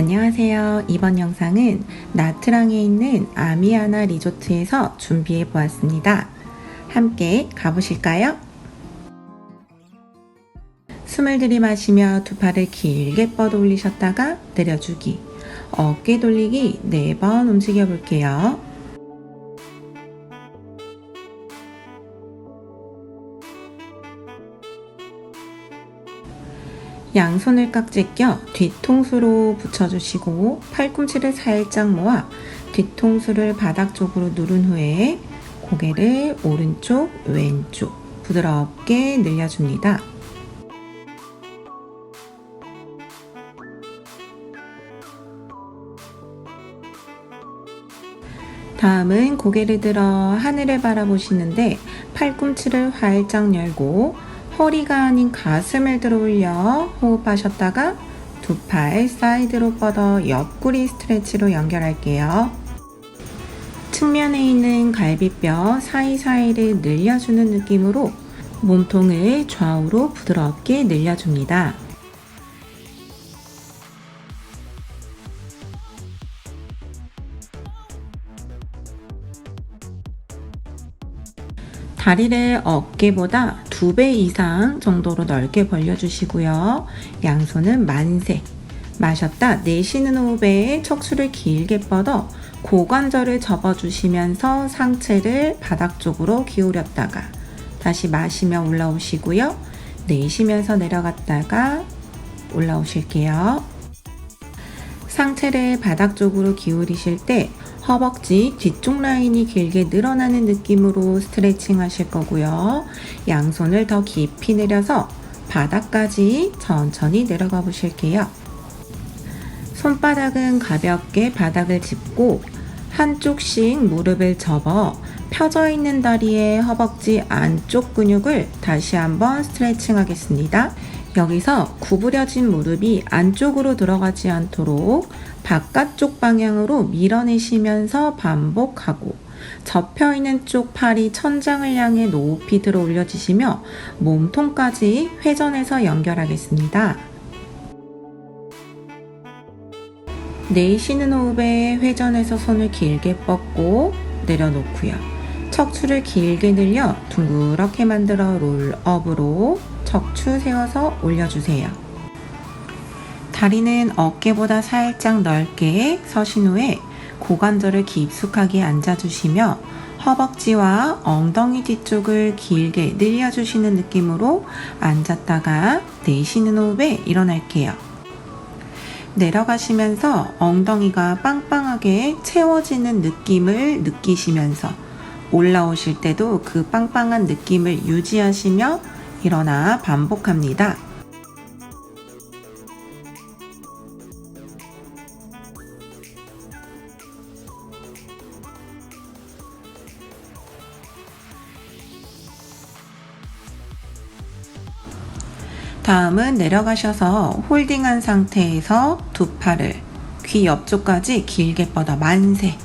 안녕하세요. 이번 영상은 나트랑에 있는 아미아나 리조트에서 준비해 보았습니다. 함께 가보실까요? 숨을 들이마시며 두 팔을 길게 뻗어 올리셨다가 내려주기. 어깨 돌리기 4번 움직여 볼게요. 양손을 깍지 껴 뒤통수로 붙여주시고 팔꿈치를 살짝 모아 뒤통수를 바닥 쪽으로 누른 후에 고개를 오른쪽, 왼쪽 부드럽게 늘려줍니다. 다음은 고개를 들어 하늘을 바라보시는데 팔꿈치를 활짝 열고 허리가 아닌 가슴을 들어 올려 호흡하셨다가 두 팔 사이드로 뻗어 옆구리 스트레치로 연결할게요. 측면에 있는 갈비뼈 사이사이를 늘려주는 느낌으로 몸통을 좌우로 부드럽게 늘려줍니다. 다리를 어깨보다 두 배 이상 정도로 넓게 벌려주시고요. 양손은 만세. 마셨다 내쉬는 호흡에 척추를 길게 뻗어 고관절을 접어주시면서 상체를 바닥 쪽으로 기울였다가 다시 마시며 올라오시고요. 내쉬면서 내려갔다가 올라오실게요. 상체를 바닥 쪽으로 기울이실 때 허벅지 뒤쪽 라인이 길게 늘어나는 느낌으로 스트레칭 하실 거고요. 양손을 더 깊이 내려서 바닥까지 천천히 내려가 보실게요. 손바닥은 가볍게 바닥을 짚고 한쪽씩 무릎을 접어 펴져 있는 다리에 허벅지 안쪽 근육을 다시 한번 스트레칭 하겠습니다. 여기서 구부려진 무릎이 안쪽으로 들어가지 않도록 바깥쪽 방향으로 밀어내시면서 반복하고 접혀 있는 쪽 팔이 천장을 향해 높이 들어 올려주시며 몸통까지 회전해서 연결하겠습니다. 내쉬는 호흡에 회전해서 손을 길게 뻗고 내려놓고요. 척추를 길게 늘려 둥그렇게 만들어 롤업으로 척추 세워서 올려주세요. 다리는 어깨보다 살짝 넓게 서신 후에 고관절을 깊숙하게 앉아주시며 허벅지와 엉덩이 뒤쪽을 길게 늘려주시는 느낌으로 앉았다가 내쉬는 호흡에 일어날게요. 내려가시면서 엉덩이가 빵빵하게 채워지는 느낌을 느끼시면서 올라오실 때도 그 빵빵한 느낌을 유지하시며 일어나 반복합니다. 다음은 내려가셔서 홀딩한 상태에서 두 팔을 귀 옆쪽까지 길게 뻗어 만세.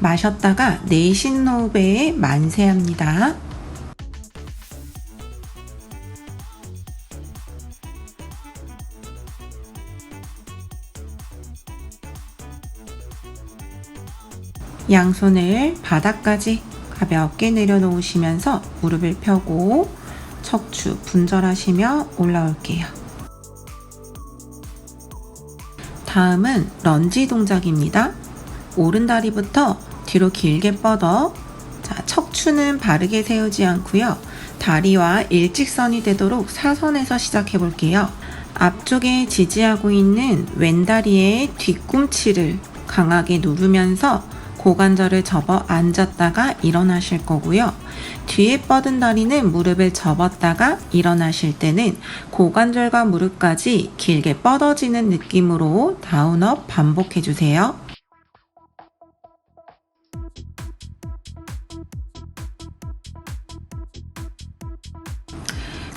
마셨다가 내쉬는 호흡에 만세합니다. 양손을 바닥까지 가볍게 내려놓으시면서 무릎을 펴고 척추 분절하시며 올라올게요. 다음은 런지 동작입니다. 오른 다리부터 뒤로 길게 뻗어 자, 척추는 바르게 세우지 않고요. 다리와 일직선이 되도록 사선에서 시작해 볼게요. 앞쪽에 지지하고 있는 왼다리의 뒤꿈치를 강하게 누르면서 고관절을 접어 앉았다가 일어나실 거고요. 뒤에 뻗은 다리는 무릎을 접었다가 일어나실 때는 고관절과 무릎까지 길게 뻗어지는 느낌으로 다운업 반복해 주세요.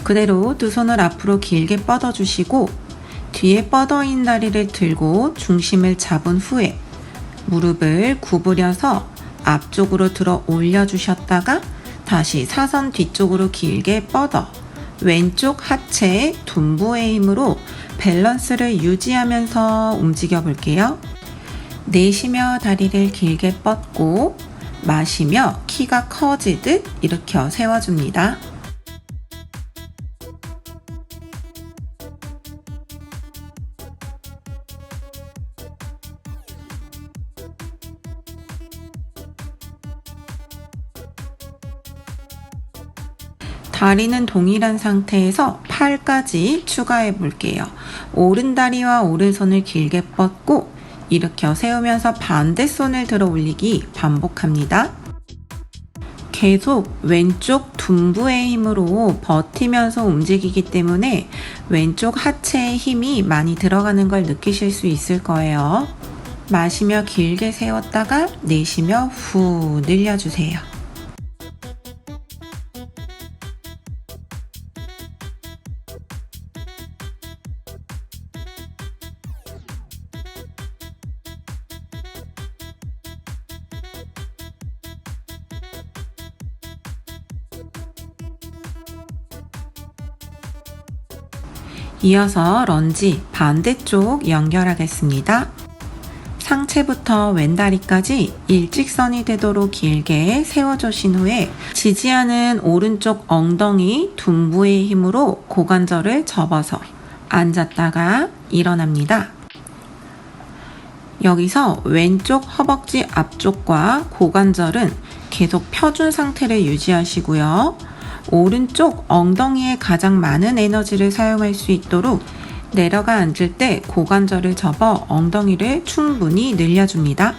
그대로 두 손을 앞으로 길게 뻗어 주시고 뒤에 뻗어 있는 다리를 들고 중심을 잡은 후에 무릎을 구부려서 앞쪽으로 들어 올려주셨다가 다시 사선 뒤쪽으로 길게 뻗어 왼쪽 하체 둔부의 힘으로 밸런스를 유지하면서 움직여 볼게요. 내쉬며 다리를 길게 뻗고 마시며 키가 커지듯 일으켜 세워줍니다. 다리는 동일한 상태에서 팔까지 추가해 볼게요. 오른 다리와 오른손을 길게 뻗고 일으켜 세우면서 반대 손을 들어 올리기 반복합니다. 계속 왼쪽 둔부의 힘으로 버티면서 움직이기 때문에 왼쪽 하체의 힘이 많이 들어가는 걸 느끼실 수 있을 거예요. 마시며 길게 세웠다가 내쉬며 후 늘려주세요. 이어서 런지 반대쪽 연결하겠습니다. 상체부터 왼다리까지 일직선이 되도록 길게 세워주신 후에 지지하는 오른쪽 엉덩이 둔부의 힘으로 고관절을 접어서 앉았다가 일어납니다. 여기서 왼쪽 허벅지 앞쪽과 고관절은 계속 펴준 상태를 유지하시고요. 오른쪽 엉덩이에 가장 많은 에너지를 사용할 수 있도록 내려가 앉을 때 고관절을 접어 엉덩이를 충분히 늘려줍니다.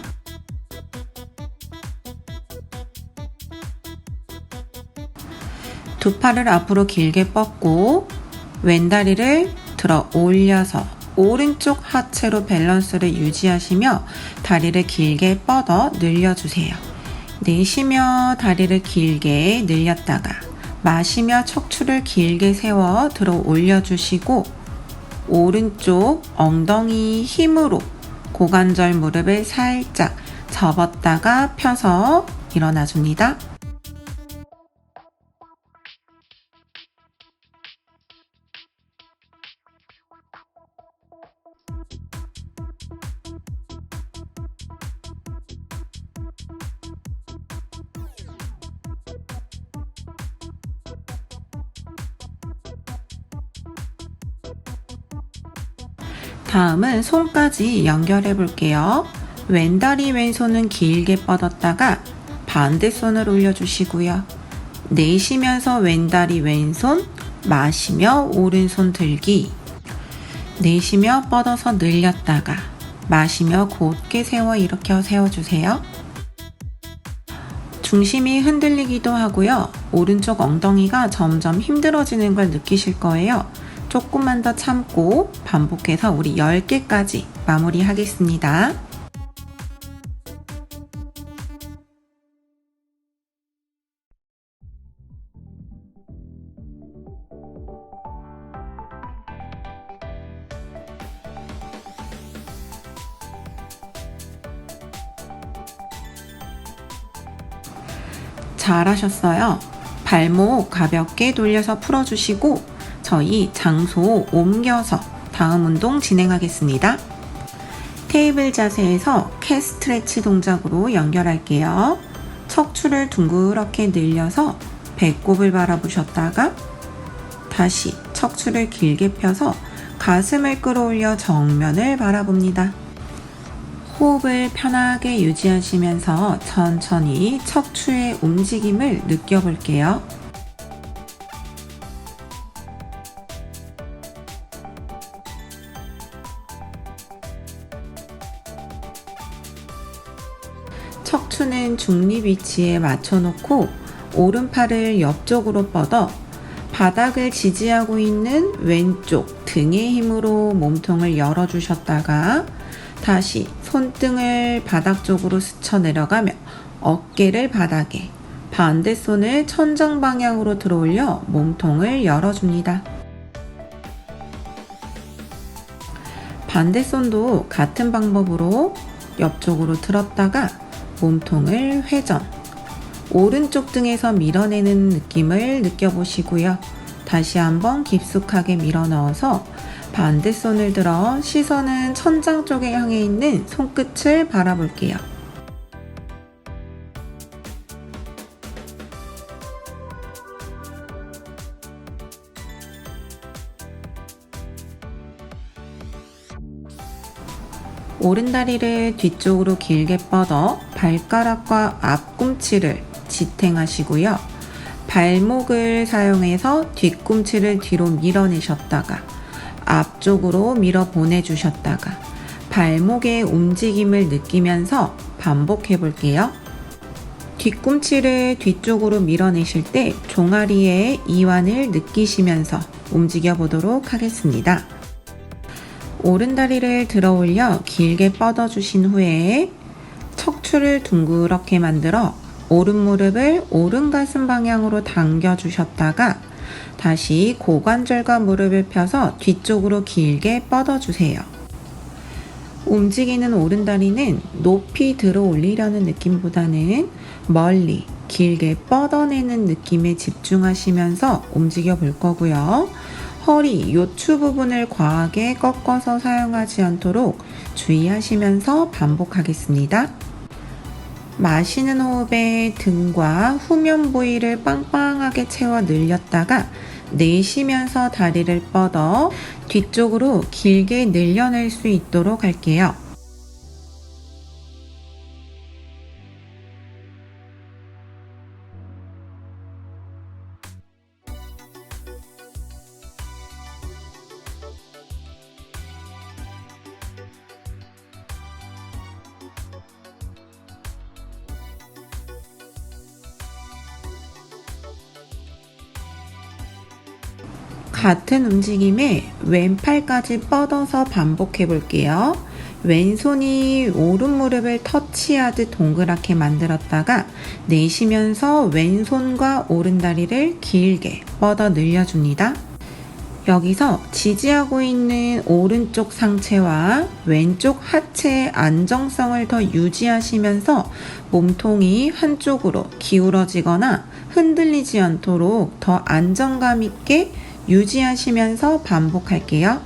두 팔을 앞으로 길게 뻗고 왼다리를 들어 올려서 오른쪽 하체로 밸런스를 유지하시며 다리를 길게 뻗어 늘려주세요. 내쉬며 다리를 길게 늘렸다가 마시며 척추를 길게 세워 들어 올려주시고 오른쪽 엉덩이 힘으로 고관절 무릎을 살짝 접었다가 펴서 일어나 줍니다. 다음은 손까지 연결해 볼게요. 왼다리 왼손은 길게 뻗었다가 반대손을 올려주시고요. 내쉬면서 왼다리 왼손, 마시며 오른손 들기. 내쉬며 뻗어서 늘렸다가 마시며 곧게 세워 일으켜 세워주세요. 중심이 흔들리기도 하고요. 오른쪽 엉덩이가 점점 힘들어지는 걸 느끼실 거예요. 조금만 더 참고 반복해서 우리 10개까지 마무리 하겠습니다. 잘하셨어요. 발목 가볍게 돌려서 풀어주시고 저희 장소 옮겨서 다음 운동 진행하겠습니다. 테이블 자세에서 캐 스트레치 동작으로 연결할게요. 척추를 둥그렇게 늘려서 배꼽을 바라보셨다가 다시 척추를 길게 펴서 가슴을 끌어올려 정면을 바라봅니다. 호흡을 편하게 유지하시면서 천천히 척추의 움직임을 느껴볼게요. 척추는 중립 위치에 맞춰놓고 오른팔을 옆쪽으로 뻗어 바닥을 지지하고 있는 왼쪽 등의 힘으로 몸통을 열어주셨다가 다시 손등을 바닥 쪽으로 스쳐 내려가며 어깨를 바닥에 반대 손을 천정 방향으로 들어올려 몸통을 열어줍니다. 반대 손도 같은 방법으로 옆쪽으로 들었다가 몸통을 회전, 오른쪽 등에서 밀어내는 느낌을 느껴보시고요. 다시 한번 깊숙하게 밀어 넣어서 반대손을 들어 시선은 천장 쪽에 향해 있는 손끝을 바라볼게요. 오른 다리를 뒤쪽으로 길게 뻗어 발가락과 앞꿈치를 지탱하시고요. 발목을 사용해서 뒤꿈치를 뒤로 밀어내셨다가 앞쪽으로 밀어 보내주셨다가 발목의 움직임을 느끼면서 반복해 볼게요. 뒤꿈치를 뒤쪽으로 밀어내실 때 종아리의 이완을 느끼시면서 움직여 보도록 하겠습니다. 오른 다리를 들어 올려 길게 뻗어 주신 후에 척추를 둥그렇게 만들어 오른 무릎을 오른 가슴 방향으로 당겨 주셨다가 다시 고관절과 무릎을 펴서 뒤쪽으로 길게 뻗어 주세요. 움직이는 오른다리는 높이 들어 올리려는 느낌보다는 멀리 길게 뻗어내는 느낌에 집중하시면서 움직여 볼 거고요. 허리, 요추 부분을 과하게 꺾어서 사용하지 않도록 주의하시면서 반복하겠습니다. 마시는 호흡에 등과 후면 부위를 빵빵하게 채워 늘렸다가 내쉬면서 다리를 뻗어 뒤쪽으로 길게 늘려낼 수 있도록 할게요. 같은 움직임에 왼팔까지 뻗어서 반복해 볼게요. 왼손이 오른 무릎을 터치하듯 동그랗게 만들었다가 내쉬면서 왼손과 오른 다리를 길게 뻗어 늘려줍니다. 여기서 지지하고 있는 오른쪽 상체와 왼쪽 하체의 안정성을 더 유지하시면서 몸통이 한쪽으로 기울어지거나 흔들리지 않도록 더 안정감 있게 유지하시면서 반복할게요.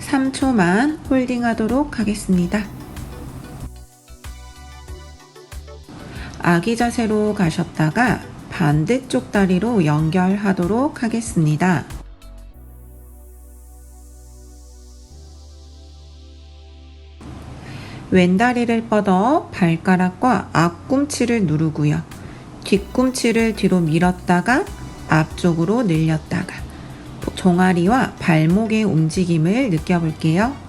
(3초만) 홀딩하도록 하겠습니다. 아기 자세로 가셨다가 반대쪽 다리로 연결하도록 하겠습니다. 왼다리를 뻗어 발가락과 앞꿈치를 누르고요. 뒤꿈치를 뒤로 밀었다가 앞쪽으로 늘렸다가 종아리와 발목의 움직임을 느껴볼게요.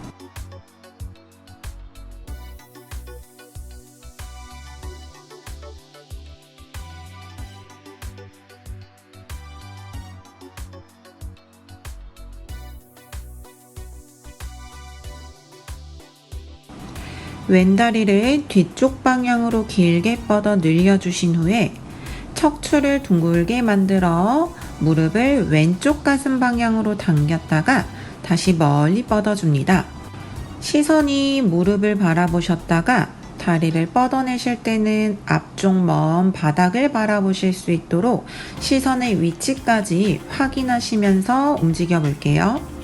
왼다리를 뒤쪽 방향으로 길게 뻗어 늘려주신 후에 척추를 둥글게 만들어 무릎을 왼쪽 가슴 방향으로 당겼다가 다시 멀리 뻗어줍니다. 시선이 무릎을 바라보셨다가 다리를 뻗어내실 때는 앞쪽 먼 바닥을 바라보실 수 있도록 시선의 위치까지 확인하시면서 움직여 볼게요.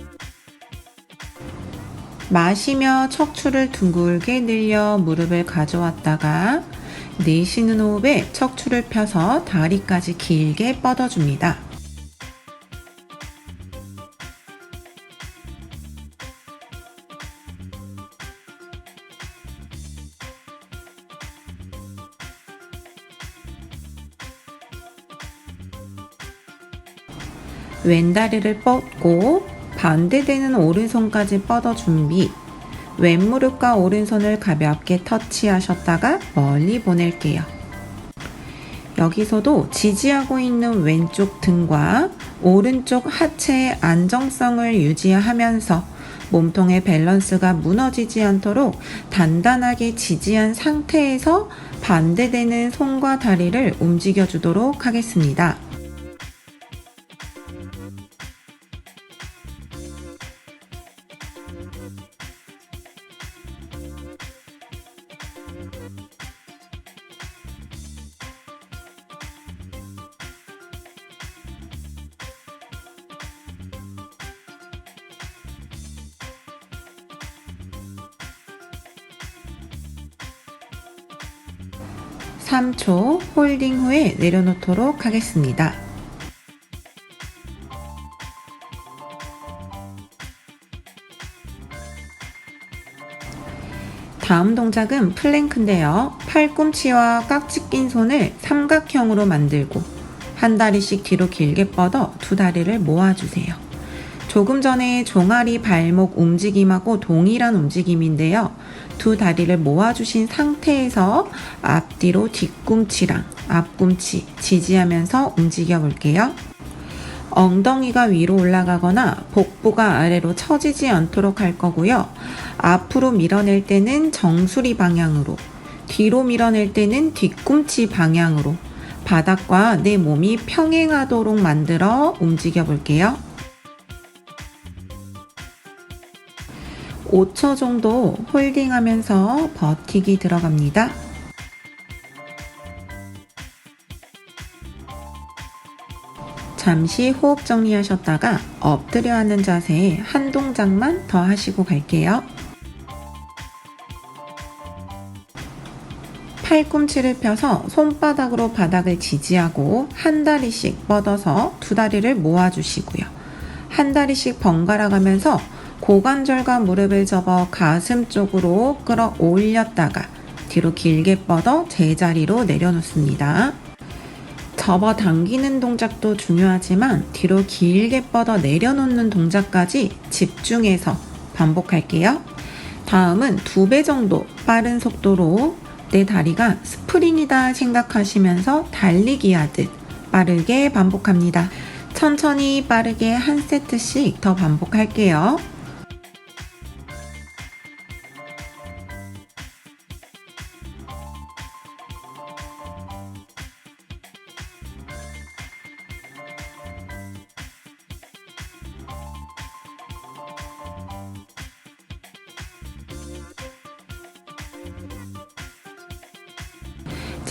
마시며 척추를 둥글게 늘려 무릎을 가져왔다가 내쉬는 호흡에 척추를 펴서 다리까지 길게 뻗어줍니다. 왼다리를 뻗고 반대되는 오른손까지 뻗어 준비. 왼무릎과 오른손을 가볍게 터치하셨다가 멀리 보낼게요. 여기서도 지지하고 있는 왼쪽 등과 오른쪽 하체의 안정성을 유지하면서 몸통의 밸런스가 무너지지 않도록 단단하게 지지한 상태에서 반대되는 손과 다리를 움직여 주도록 하겠습니다. 삼초 홀딩 후에 내려놓도록 하겠습니다. 다음 동작은 플랭크인데요. 팔꿈치와 깍지 낀 손을 삼각형으로 만들고 한 다리씩 뒤로 길게 뻗어 두 다리를 모아주세요. 조금 전에 종아리 발목 움직임하고 동일한 움직임인데요. 두 다리를 모아주신 상태에서 앞뒤로 뒤꿈치랑 앞꿈치 지지하면서 움직여 볼게요. 엉덩이가 위로 올라가거나 복부가 아래로 처지지 않도록 할 거고요. 앞으로 밀어낼 때는 정수리 방향으로, 뒤로 밀어낼 때는 뒤꿈치 방향으로 바닥과 내 몸이 평행하도록 만들어 움직여 볼게요. 5초 정도 홀딩하면서 버티기 들어갑니다. 잠시 호흡 정리하셨다가 엎드려 앉는 자세에 한 동작만 더 하시고 갈게요. 팔꿈치를 펴서 손바닥으로 바닥을 지지하고 한 다리씩 뻗어서 두 다리를 모아주시고요. 한 다리씩 번갈아 가면서 고관절과 무릎을 접어 가슴 쪽으로 끌어 올렸다가 뒤로 길게 뻗어 제자리로 내려놓습니다. 접어 당기는 동작도 중요하지만 뒤로 길게 뻗어 내려놓는 동작까지 집중해서 반복할게요. 다음은 두 배 정도 빠른 속도로 내 다리가 스프링이다 생각하시면서 달리기 하듯 빠르게 반복합니다. 천천히 빠르게 한 세트씩 더 반복할게요.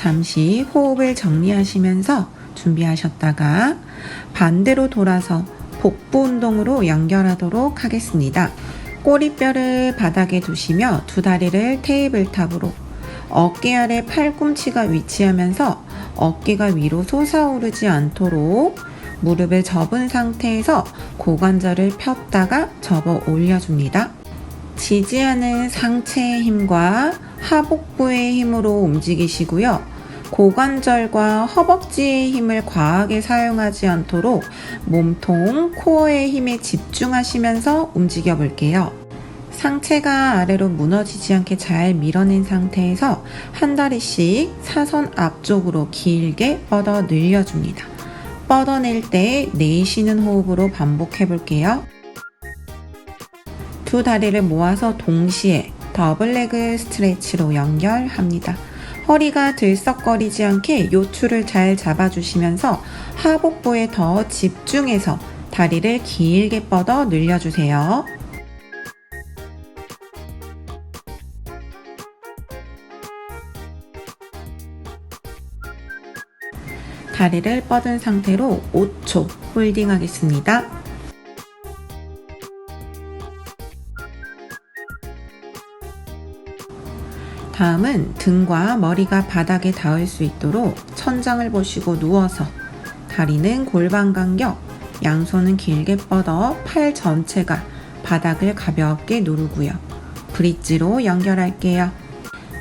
잠시 호흡을 정리하시면서 준비하셨다가 반대로 돌아서 복부 운동으로 연결하도록 하겠습니다. 꼬리뼈를 바닥에 두시며 두 다리를 테이블탑으로 어깨 아래 팔꿈치가 위치하면서 어깨가 위로 솟아오르지 않도록 무릎을 접은 상태에서 고관절을 폈다가 접어 올려줍니다. 지지하는 상체의 힘과 하복부의 힘으로 움직이시고요. 고관절과 허벅지의 힘을 과하게 사용하지 않도록 몸통, 코어의 힘에 집중하시면서 움직여 볼게요. 상체가 아래로 무너지지 않게 잘 밀어낸 상태에서 한 다리씩 사선 앞쪽으로 길게 뻗어 늘려줍니다. 뻗어낼 때 내쉬는 호흡으로 반복해 볼게요. 두 다리를 모아서 동시에 더블 레그 스트레치로 연결합니다. 허리가 들썩거리지 않게 요추를 잘 잡아주시면서 하복부에 더 집중해서 다리를 길게 뻗어 늘려주세요. 다리를 뻗은 상태로 5초 홀딩 하겠습니다. 다음은 등과 머리가 바닥에 닿을 수 있도록 천장을 보시고 누워서 다리는 골반 간격, 양손은 길게 뻗어 팔 전체가 바닥을 가볍게 누르고요. 브릿지로 연결할게요.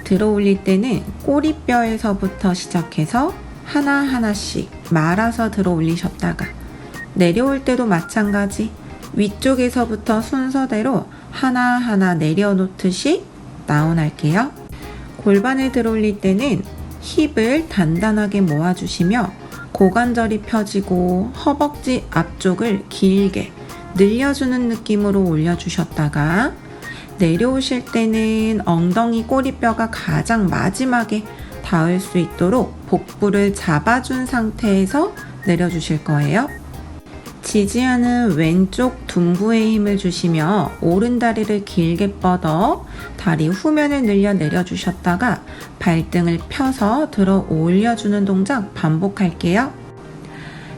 들어 올릴 때는 꼬리뼈에서부터 시작해서 하나하나씩 말아서 들어 올리셨다가 내려올 때도 마찬가지 위쪽에서부터 순서대로 하나하나 내려놓듯이 다운할게요. 골반을 들어올릴 때는 힙을 단단하게 모아주시며 고관절이 펴지고 허벅지 앞쪽을 길게 늘려주는 느낌으로 올려주셨다가 내려오실 때는 엉덩이 꼬리뼈가 가장 마지막에 닿을 수 있도록 복부를 잡아준 상태에서 내려주실 거예요. 지지하는 왼쪽 둔부에 힘을 주시며 오른 다리를 길게 뻗어 다리 후면을 늘려 내려주셨다가 발등을 펴서 들어 올려주는 동작 반복할게요.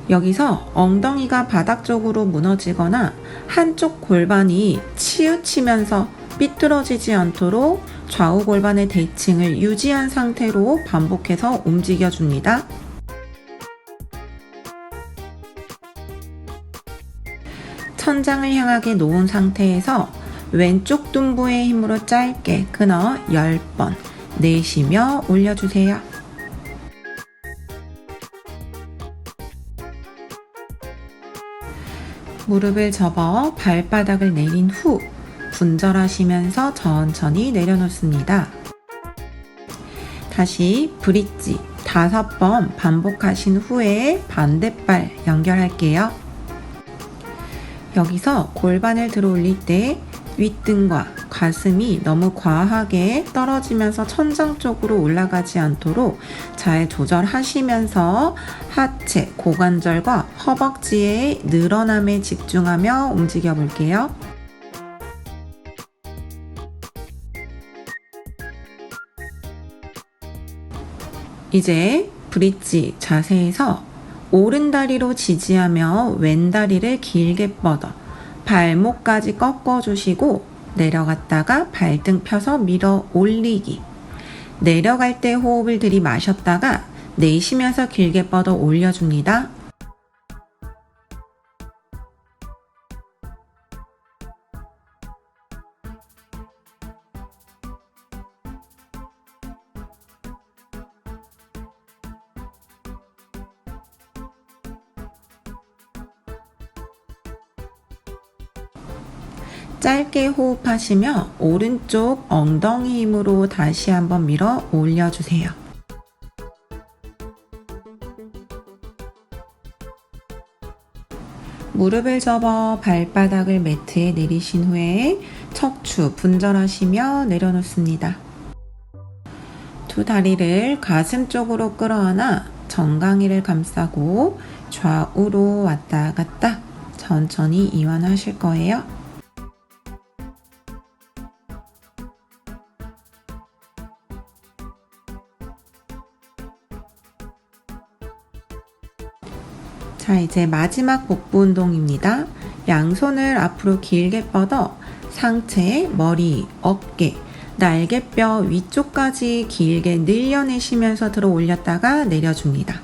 여기서 엉덩이가 바닥 쪽으로 무너지거나 한쪽 골반이 치우치면서 삐뚤어지지 않도록 좌우 골반의 대칭을 유지한 상태로 반복해서 움직여줍니다. 천장을 향하게 놓은 상태에서 왼쪽 둔부의 힘으로 짧게 끊어 10번 내쉬며 올려주세요. 무릎을 접어 발바닥을 내린 후 분절하시면서 천천히 내려놓습니다. 다시 브릿지 다섯 번 반복하신 후에 반대발 연결할게요. 여기서 골반을 들어 올릴 때 윗등과 가슴이 너무 과하게 떨어지면서 천장 쪽으로 올라가지 않도록 잘 조절하시면서 하체, 고관절과 허벅지의 늘어남에 집중하며 움직여 볼게요. 이제 브릿지 자세에서 오른 다리로 지지하며 왼 다리를 길게 뻗어 발목까지 꺾어 주시고 내려갔다가 발등 펴서 밀어 올리기. 내려갈 때 호흡을 들이마셨다가 내쉬면서 길게 뻗어 올려줍니다. 짧게 호흡하시며 오른쪽 엉덩이 힘으로 다시 한번 밀어 올려주세요. 무릎을 접어 발바닥을 매트에 내리신 후에 척추 분절하시며 내려놓습니다. 두 다리를 가슴 쪽으로 끌어안아 정강이를 감싸고 좌우로 왔다 갔다 천천히 이완하실 거예요. 자, 이제 마지막 복부 운동입니다. 양손을 앞으로 길게 뻗어 상체, 머리, 어깨, 날개뼈 위쪽까지 길게 늘려내시면서 들어 올렸다가 내려줍니다.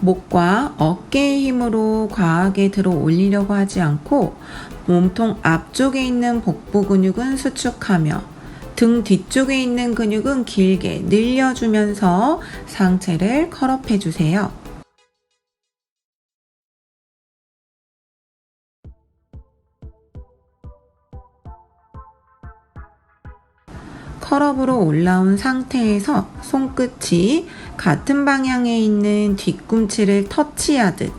목과 어깨의 힘으로 과하게 들어 올리려고 하지 않고 몸통 앞쪽에 있는 복부 근육은 수축하며 등 뒤쪽에 있는 근육은 길게 늘려주면서 상체를 컬업해 주세요. 컬업으로 올라온 상태에서 손끝이 같은 방향에 있는 뒤꿈치를 터치하듯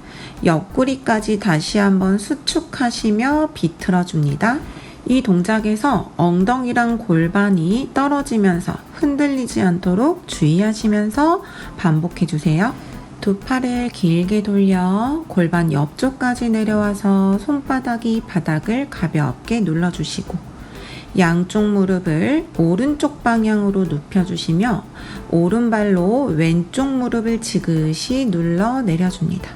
옆구리까지 다시 한번 수축하시며 비틀어 줍니다. 이 동작에서 엉덩이랑 골반이 떨어지면서 흔들리지 않도록 주의하시면서 반복해 주세요. 두 팔을 길게 돌려 골반 옆쪽까지 내려와서 손바닥이 바닥을 가볍게 눌러주시고 양쪽 무릎을 오른쪽 방향으로 눕혀주시며 오른발로 왼쪽 무릎을 지그시 눌러 내려줍니다.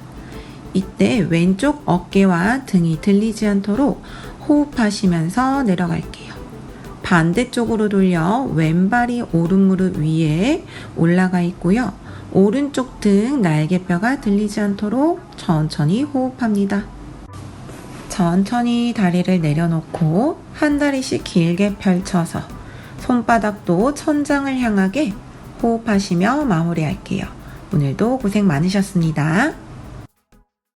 이때 왼쪽 어깨와 등이 들리지 않도록 호흡하시면서 내려갈게요. 반대쪽으로 돌려 왼발이 오른 무릎 위에 올라가 있고요. 오른쪽 등 날개뼈가 들리지 않도록 천천히 호흡합니다. 천천히 다리를 내려놓고 한 다리씩 길게 펼쳐서 손바닥도 천장을 향하게 호흡하시며 마무리할게요. 오늘도 고생 많으셨습니다.